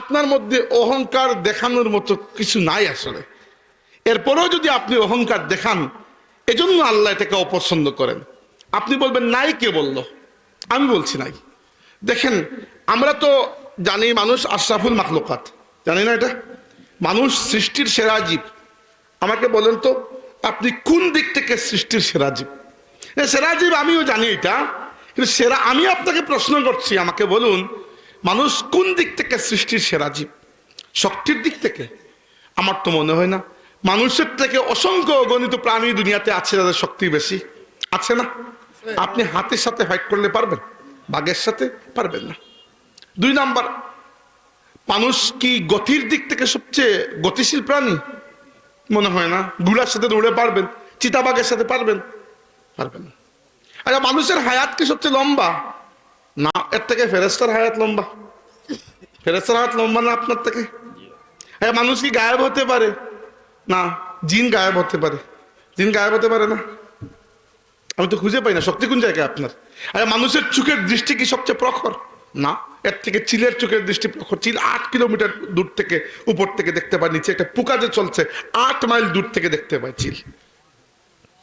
আপনার মধ্যে অহংকার দেখানোর মতো কিছু নাই আসলে। এরপরেও যদি আপনি অহংকার দেখান, এজন্য আল্লাহ এটাকে অপছন্দ করেন। আপনি বলবেন, নাই কে বলল? আমি বলছি নাই। দেখেন, আমরা তো জানি মানুষ আশরাফুল মাখলুকাত। জানি না এটা? মানুষ সৃষ্টির সেরা জীব। আমাকে বলেন তো, আপনি কোন দিক থেকে সৃষ্টির সেরা জীব? সেরা জীব আমিও জানি এটা, কিন্তু সেরা, আমি আপনাকে প্রশ্ন করছি, আমাকে বলুন মানুষ কোন দিক থেকে সৃষ্টির সেরা জীব? শক্তির দিক থেকে? আমার তো মনে হয় না। মানুষের থেকে অসংখ্য গণিত প্রাণী দুনিয়াতে আছে যাদের শক্তি বেশি। আছে না? আপনি হাতের সাথে ফাইট করলে পারবেন? বাঘের সাথে পারবেন না। দুই নাম্বার, মানুষ কি গতির দিক থেকে সবচেয়ে গতিশীল প্রাণী? মনে হয় না। ঘোড়ার সাথে দৌড়ে পারবেন, চিতাবাঘের সাথে পারবেন পারবেন আচ্ছা মানুষের হায়াত কি সবচেয়ে লম্বা? না, এর থেকে ফেরেস্তার হায়াত লম্বা। ফেরেস্তার হায়াত লম্বা না আপনার থেকে? আচ্ছা মানুষ কি গায়েব হতে পারে? না, জিন গায়েব হতে পারে। জিন গায়েব হতে পারে না। আমি তো খুঁজে পাই না, শক্তি কোন জায়গায় আপনার? আরে, মানুষের চোখের দৃষ্টি কি সবচেয়ে প্রখর? না, এর থেকে চিলের চোখের দৃষ্টি প্রখর। চিল আট কিলোমিটার দূর থেকে, উপর থেকে দেখতে পায়, নিচে একটা পোকা যে চলছে, আট মাইল দূর থেকে দেখতে পায় চিল।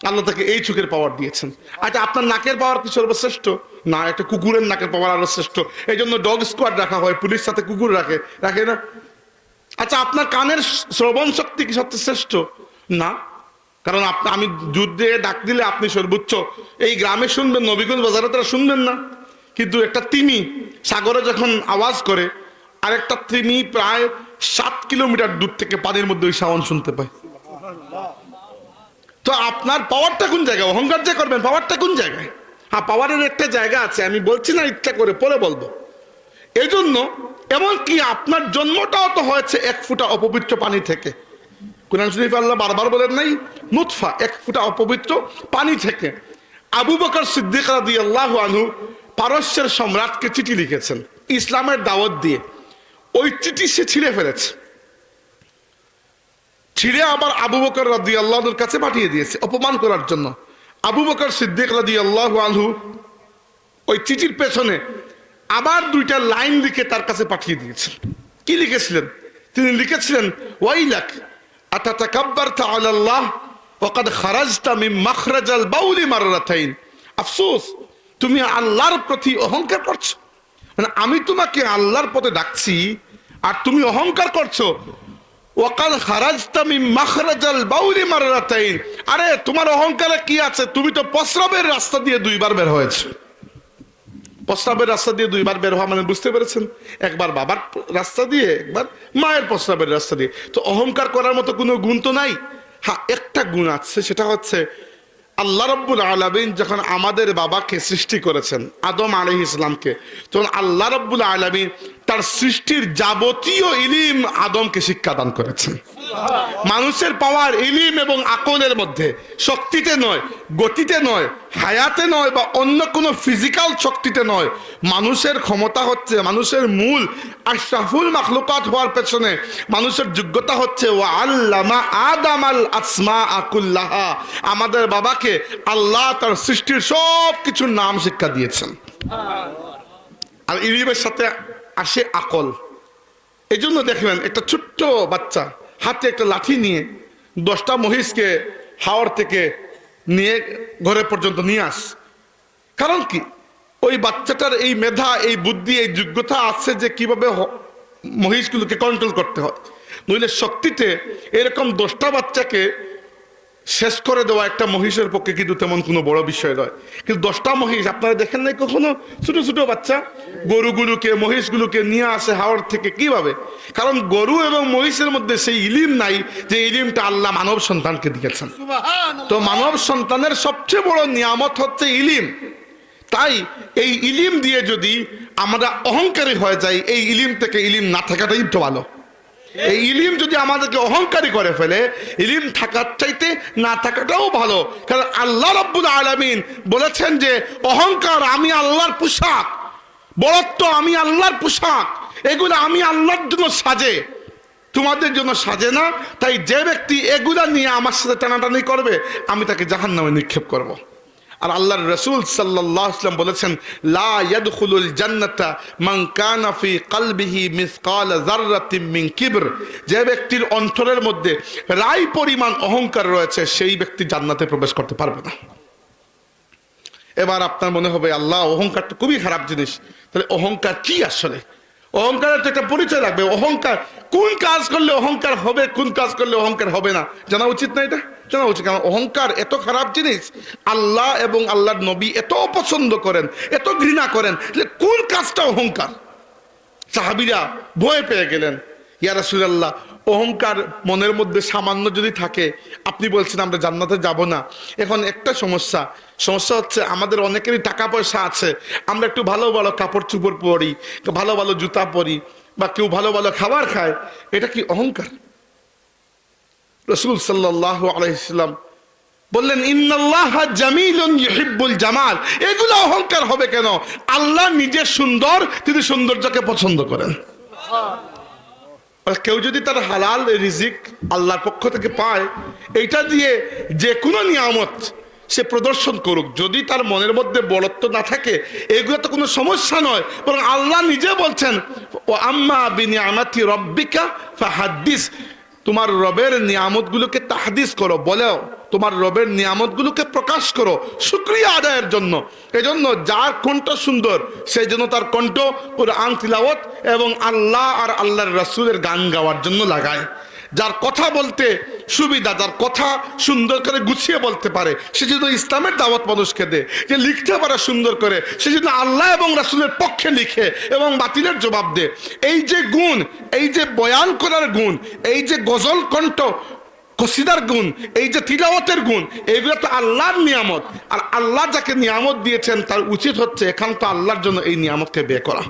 আল্লাহ তাকে এই চোখের পাওয়ার দিয়েছেন। আচ্ছা আপনার নাকের পাওয়ার কি সর্বশ্রেষ্ঠ? না, একটা কুকুরের নাকের পাওয়ার আরও শ্রেষ্ঠ। এই জন্য ডগ স্কোয়াড রাখা হয়, পুলিশ সাথে কুকুর রাখে। রাখে না? আচ্ছা আপনার কানের শ্রবণ শক্তি কি সবচেয়ে শ্রেষ্ঠ? না। কারণ আপনি আমি যুদ্ধে ডাক দিলে আপনি সর্বোচ্চ, এই গ্রামে শুনবেন, নবীগঞ্জ বাজারে তারা শুনবেন না। কিন্তু একটা তিমি সাগরে যখন আওয়াজ করে, আরেকটা তিমি প্রায় সাত কিলোমিটার দূর থেকে পানির মধ্যে ওই সাউন্ড শুনতে পায়। তো আপনার পাওয়ারটা কোন জায়গায়? অহংকার যে করবেন পাওয়ারটা কোন জায়গায়? হ্যাঁ পাওয়ারের একটা জায়গা আছে, আমি বলছি না ইচ্ছা করে, পরে বলব। এই জন্য এমনকি আপনার জন্মটাও তো হয়েছে এক ফুটা অপবিত্র পানি থেকে। কোরআন শরীফ আল্লাহ বারবার বলেন নাই, মুতফা, এক ফুটা অপবিত্র পানি থেকে। আবু বকর সিদ্দিক রাদি আল্লাহ আনহু পারস্যের সম্রাটকে চিঠি লিখেছেন, ইসলামের দাওয়াত দিয়ে। ওই চিঠি সে ছিঁড়ে ফেলেছে। ছিঁড়ে আবার আবু বকর রাদি আল্লাহর কাছে পাঠিয়ে দিয়েছে অপমান করার জন্য। আবু বকর সিদ্দিক রাদি আল্লাহ আনহু ওই চিঠির পেছনে আবার দুইটা লাইন লিখে তার কাছে পাঠিয়ে দিয়েছেন। কি লিখেছিলেন? তিনি লিখেছিলেন, ওয়াইলাক, আতাতাকাব্বারতা আলাল্লাহ, ওয়াকাদ খারাজতা মিন মাখরাজাল বাউলি মাররাতাইন। আফসোস, তুমি আল্লাহর প্রতি অহংকার করছ। মানে আমি তোমাকে আল্লাহর পথে ডাকছি, আর তুমি অহংকার করছ ওয়াকাল খারাজতা মিন মাখরাজাল বাউলি মাররাতাইন। আরে, তোমার অহংকারে কি আছে? তুমি তো প্রস্রাবের রাস্তা দিয়ে দুইবার বের হয়েছো। প্রস্রাবের রাস্তা দিয়ে দুইবার বের হওয়া মানে বুঝতে পেরেছেন? একবার বাবার রাস্তা দিয়ে, একবার মায়ের প্রস্রাবের রাস্তা দিয়ে। তো অহংকার করার মতো কোনো গুণ তো নাই? হ্যাঁ একটা গুণ আছে, সেটা হচ্ছে আল্লাহ রব্বুল আলমিন যখন আমাদের বাবাকে সৃষ্টি করেছেন, আদম আলহ ইসলামকে তখন আল্লাহ রব্বুল আলমিন তার সৃষ্টির যাবতীয় ইলিম আদমকে শিক্ষাদান করেছেন মানুষের পাওয়ার ইলিম এবং আকলের মধ্যে শক্তিতে নয়, গতিতে নয়, হায়াতে নয় বা অন্য কোনো ফিজিক্যাল শক্তিতে নয়। মানুষের ক্ষমতা হচ্ছে, মানুষের মূল আর আশরাফুল মাখলুকাত হওয়ার পেছনে মানুষের যোগ্যতা হচ্ছে ও আল্লামা আদাম আল আসমা আকুল্লাহা আমাদের বাবাকে আল্লাহ তার সৃষ্টির সব কিছুর নাম শিক্ষা দিয়েছেন। আর ইলিমের সাথে আসে আকল। এই জন্য দেখবেন, একটা ছোট্ট বাচ্চা হাতে একটা লাঠি নিয়ে দশটা মহিষকে হাওড় থেকে নিয়ে ঘরে পর্যন্ত নিয়ে আস। কারণ কি? ওই বাচ্চাটার এই মেধা, এই বুদ্ধি, এই যোগ্যতা আছে যে কীভাবে মহিষগুলোকে কন্ট্রোল করতে হয়। নইলে শক্তিতে এরকম দশটা বাচ্চাকে শেষ করে দেওয়া একটা মহিষের পক্ষে কিন্তু তেমন কোনো বড় বিষয় নয়। কিন্তু দশটা মহিষ আপনারা দেখেন নাই কখনো? ছোট ছোট বাচ্চা। গরুগুলোকে মহিষগুলোকে নিয়ে আসে হাওড় থেকে কীভাবে? কারণ গরু এবং মহিষের মধ্যে সেই ইলিম নাই যে ইলিমটা আল্লাহ মানব সন্তানকে দিয়েছেন। তো মানব সন্তানের সবচেয়ে বড় নিয়ামত হচ্ছে ইলিম। তাই এই ইলিম দিয়ে যদি আমরা অহংকারী হয়ে যাই এই ইলিম থেকে ইলিম না থাকাটাই তো ভালো। এই ইলিম যদি আমাদেরকে অহংকারী করে ফেলে, ইলিম থাকার চাইতে না থাকাটাও ভালো কারণ আল্লাহ রব্বুল আলমিন বলেছেন যে, অহংকার আমি আল্লাহর পোশাক বড়ত্ব আমি আল্লাহর পোশাক, এগুলো আমি আল্লাহর জন্য সাজে তোমাদের জন্য সাজে না, তাই যে ব্যক্তি এগুলা নিয়ে আমার সাথে টানাটানি করবে, আমি তাকে জাহান নামে নিক্ষেপ করব। আর আল্লাহর রসুল আলাইহি বলেছেন, লা যে ব্যক্তির অন্তরের মধ্যে রাই পরিমাণ অহংকার রয়েছে, সেই ব্যক্তি জান্নাতে প্রবেশ করতে পারবে না। এবার আপনার মনে হবে, আল্লাহ, অহংকার তো খুবই খারাপ জিনিস। তাহলে অহংকার কি আসলে? অহংকারের তো একটা পরিচয় লাগবে। অহংকার, কোন কাজ করলে অহংকার হবে, কোন কাজ করলে অহংকার হবে না? জানা উচিত না এটা? জানা উচিত কারণ অহংকার এত খারাপ জিনিস, আল্লাহ এবং আল্লাহর নবী এত অপছন্দ করেন, এত ঘৃণা করেন, যে কোন কাজটা অহংকার? সাহাবিরা ভয় পেয়ে গেলেন। ইয়া রাসূলুল্লাহ, অহংকার মনের মধ্যে সামান্য যদি থাকে, আপনি বলছেন আমরা জান্নাতে যাব না। এখন একটা সমস্যা সমস্যা হচ্ছে আমাদের অনেকেরই টাকা পয়সা আছে, আমরা একটু ভালো ভালো কাপড় চুপড় পরি, ভালো ভালো জুতা পরি, বা কেউ ভালো ভালো খাবার খায়, এটা কি অহংকার? রসুল সাল্লাহ আলাইসাল্লাম বললেন, ইন্নাল্লাহ জামিলুন ইউহিব্বুল জামাল। এগুলো অহংকার হবে কেন? আল্লাহ নিজে সুন্দর, তিনি সৌন্দর্যকে পছন্দ করেন। কেউ যদি তার হালাল রিজিক আল্লাহর পক্ষ থেকে পায়, এইটা দিয়ে যে কোনো নিয়ামত সে প্রদর্শন করুক। যদি তার মনের মধ্যে বড়ত্ব না থাকে, এগুলো তো কোনো সমস্যা নয়। বরং আল্লাহ নিজে বলছেন ও আম্মা বিনিয়ামাতি রব্বিকা ফাহাদ্দিস। তোমার রবের নিয়ামতগুলোকে তাহাদিস করো, বলেও তোমার রবের নিয়ামতগুলোকে প্রকাশ করো শুক্রিয়া আদায়ের জন্য। এজন্য যার কণ্ঠ সুন্দর সেই জন্য তার কণ্ঠ ওর তিলাওয়াত এবং আল্লাহ আর আল্লাহর রাসুলের গান গাওয়ার জন্য লাগায়। যার কথা বলতে সুবিধা, যার কথা সুন্দর করে গুছিয়ে বলতে পারে, সে জন্য ইসলামের দাওয়াত মানুষকে দেয়, যে লিখতে পারে সুন্দর করে, সে জন্য আল্লাহ এবং রাসূলের পক্ষে লিখে এবং বাতিলের জবাব দেয়, এই যে গুণ, এই যে বয়ান করার গুণ, এই যে গজল কণ্ঠ, কসিদার গুণ, এই যে তিলাওয়াতের গুণ, এইগুলো তো আল্লাহর নিয়ামত। আর আল্লাহ যাকে নিয়ামত দিয়েছেন, তার উচিত হচ্ছে এখান তো আল্লাহর জন্য এই নিয়ামতকে বের করা।